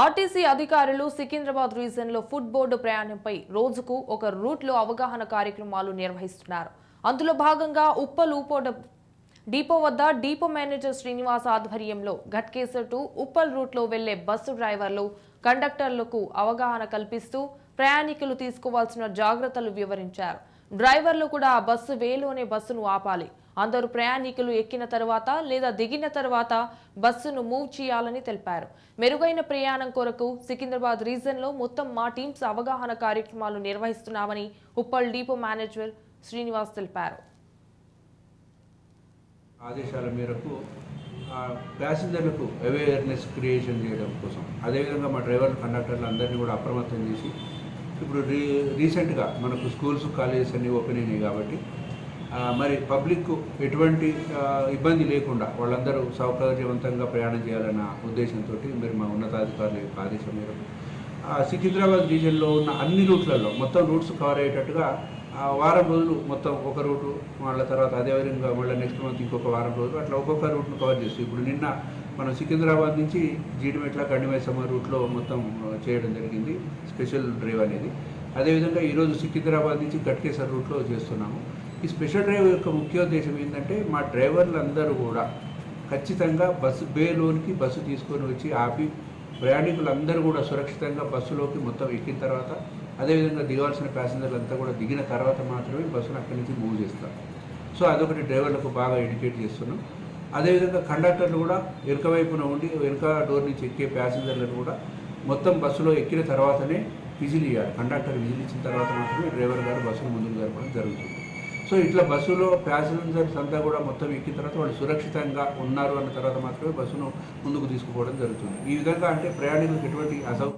RTC అధికారులు సికింద్రాబాద్ రీజన్లో food board ప్రయాణంపై రోజుకు ఒక రూట్లో అవగాహన కార్యక్రమాలు నిర్వహిస్తున్నారు. అందులో భాగంగా ఉప్పల్ ఊపోడ డిపో వద్ద డిపో మేనేజర్ శ్రీనివాస్ ఆధ్వర్యంలో ఘట్కేసర్ టు ఉప్పల్ రూట్లో వెళ్ళే బస్సు డ్రైవర్లు కండక్టర్లకు అవగాహన కల్పిస్తూ ప్రయాణికులు తీసుకోవాల్సిన జాగ్రత్తలు వివరించారు. డ్రైవర్లు కూడా ఆ బస్సు వేలోనే బస్సును ఆపాలి. అందరూ ప్రయాణికులు ఎక్కిన తర్వాత లేదా దిగిన తర్వాత బస్సును మూవ్ చేయాలని తెలిపారు. మెరుగైన ప్రయాణం కొరకు సికింద్రాబాద్ రీజన్లో మొత్తం మా టీమ్స్ అవగాహన కార్యక్రమాలు నిర్వహిస్తున్నామని ఉప్పల్ డిపో మేనేజర్ శ్రీనివాస్ తెలిపారు. ఆదేశాల మేరకు ప్యాసింజర్లకు అవేర్నెస్ క్రియేషన్ చేయడం కోసం అదేవిధంగా మా డ్రైవర్లు కండక్టర్లు అందరినీ కూడా అప్రమత్తం చేసి ఇప్పుడు రీ రీసెంట్గా మనకు స్కూల్స్ కాలేజెస్ అన్నీ ఓపెన్ అయినాయి కాబట్టి మరి పబ్లిక్ ఎటువంటి ఇబ్బంది లేకుండా వాళ్ళందరూ సౌకర్యవంతంగా ప్రయాణం చేయాలన్న ఉద్దేశంతో మీరు మా ఉన్నతాధికారుల యొక్క ఆదేశం మేరకు సికింద్రాబాద్ రీజియన్లో ఉన్న అన్ని రూట్లలో మొత్తం రూట్స్ కవర్ అయ్యేటట్టుగా ఆ వారం రోజులు మొత్తం ఒక రూటు మళ్ళీ తర్వాత అదేవిధంగా మళ్ళీ నెక్స్ట్ మంత్ ఇంకొక వారం రోజులు అట్లా ఒక్కొక్క రూట్ను కవర్ చేస్తూ ఇప్పుడు నిన్న మనం సికింద్రాబాద్ నుంచి జీడిమెట్ల గండిమైసమ్మ రూట్లో మొత్తం చేయడం జరిగింది స్పెషల్ డ్రైవ్ అనేది. అదేవిధంగా ఈరోజు సికింద్రాబాద్ నుంచి గట్కేసర్ రూట్లో చేస్తున్నాము. ఈ స్పెషల్ డ్రైవ్ యొక్క ముఖ్యోద్దేశం ఏంటంటే మా డ్రైవర్లందరూ కూడా ఖచ్చితంగా బస్సు బేలోనికి బస్సు తీసుకొని వచ్చి ఆపి ప్రయాణికులందరూ కూడా సురక్షితంగా బస్సులోకి మొత్తం ఎక్కిన తర్వాత అదేవిధంగా దిగాల్సిన ప్యాసింజర్లు అంతా కూడా దిగిన తర్వాత మాత్రమే బస్సును అక్కడి నుంచి మూవ్ చేస్తారు. సో అదొకటి డ్రైవర్లకు బాగా ఎడ్యుకేట్ చేస్తున్నాం. అదేవిధంగా కండక్టర్లు కూడా వెనుక వైపున ఉండి వెనుక డోర్ నుంచి ఎక్కే ప్యాసింజర్లను కూడా మొత్తం బస్సులో ఎక్కిన తర్వాతనే విజిల్ ఇవ్వాలి కండక్టర్ విజిల్ ఇచ్చిన తర్వాత మాత్రమే డ్రైవర్ గారు బస్సును ముందుకు జరపడం జరుగుతుంది. సో ఇట్లా బస్సులో ప్యాసింజర్స్ అంతా కూడా మొత్తం ఎక్కిన తర్వాత వాళ్ళు సురక్షితంగా ఉన్నారు అన్న తర్వాత మాత్రమే బస్సును ముందుకు తీసుకుపోవడం జరుగుతుంది. ఈ విధంగా అంటే ప్రయాణికులకు ఎటువంటి అసౌ